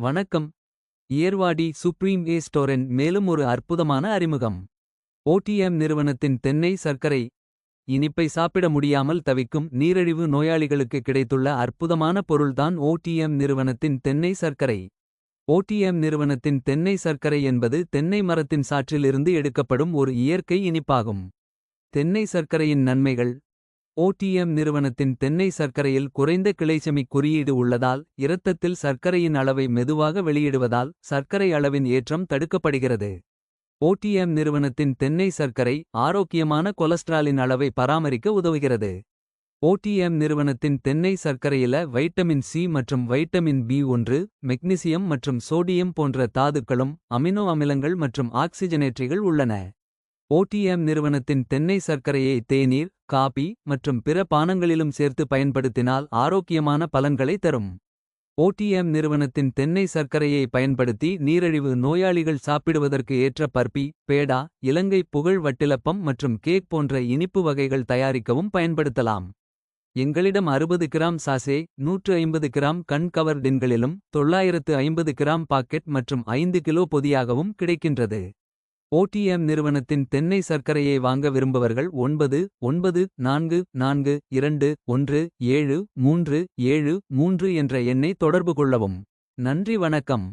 வணக்கம். இயர்வாடி சுப்ரீம் ஏ ஸ்டோரென் மேலும் ஒரு அற்புதமான அறிமுகம். ஓடிஎம் நிறுவனத்தின் தென்னை சர்க்கரை. இனிப்பை சாப்பிட முடியாமல் தவிக்கும் நீரிழிவு நோயாளிகளுக்கு கிடைத்துள்ள அற்புதமான பொருள்தான் ஓடிஎம் நிறுவனத்தின் தென்னை சர்க்கரை. ஓடிஎம் நிறுவனத்தின் தென்னை சர்க்கரை என்பது தென்னை மரத்தின் சாற்றிலிருந்து எடுக்கப்படும் ஒரு இயற்கை இனிப்பாகும். தென்னை சர்க்கரையின் நன்மைகள். ஓடிஎம் நிறுவனத்தின் தென்னை சர்க்கரையில் குறைந்த கிளைசெமி குறியீடு உள்ளதால் இரத்தத்தில் சர்க்கரையின் அளவை மெதுவாக வெளியிடுவதால் சர்க்கரை அளவின் ஏற்றம் தடுக்கப்படுகிறது. ஓடிஎம் நிறுவனத்தின் தென்னை சர்க்கரை ஆரோக்கியமான கொலஸ்ட்ராலின் அளவை பராமரிக்க உதவுகிறது. ஓடிஎம் நிறுவனத்தின் தென்னை சர்க்கரையில வைட்டமின் சி மற்றும் வைட்டமின் பி ஒன்று மெக்னீசியம் மற்றும் சோடியம் போன்ற தாதுக்களும் அமினோ அமிலங்கள் மற்றும் ஆக்சிஜனேற்றிகள் உள்ளன. ஓடிஎம் நிறுவனத்தின் தென்னை சர்க்கரையை தேநீர் காபி மற்றும் பிற பானங்களிலும் சேர்த்து பயன்படுத்தினால் ஆரோக்கியமான பலன்களை தரும். ஓடிஎம் நிறுவனத்தின் தென்னை சர்க்கரையை பயன்படுத்தி நீரிழிவு நோயாளிகள் சாப்பிடுவதற்கு ஏற்ற பர்பி பேடா இலங்கை புகழ் வட்டிலப்பம் மற்றும் கேக் போன்ற இனிப்பு வகைகள் தயாரிக்கவும் பயன்படுத்தலாம். எங்களிடம் அறுபது கிராம் சாசே நூற்று ஐம்பது கிராம் கண் கவர் டின்களிலும் தொள்ளாயிரத்து ஐம்பது கிராம் பாக்கெட் மற்றும் ஐந்து கிலோ பொதியாகவும் கிடைக்கின்றது. ஓடிஎம் நிறுவனத்தின் தென்னை சர்க்கரையை வாங்க விரும்பவர்கள் ஒன்பது ஒன்பது நான்கு நான்கு இரண்டு ஒன்று ஏழு மூன்று ஏழு மூன்று என்ற எண்ணை தொடர்பு கொள்ளவும். நன்றி வணக்கம்.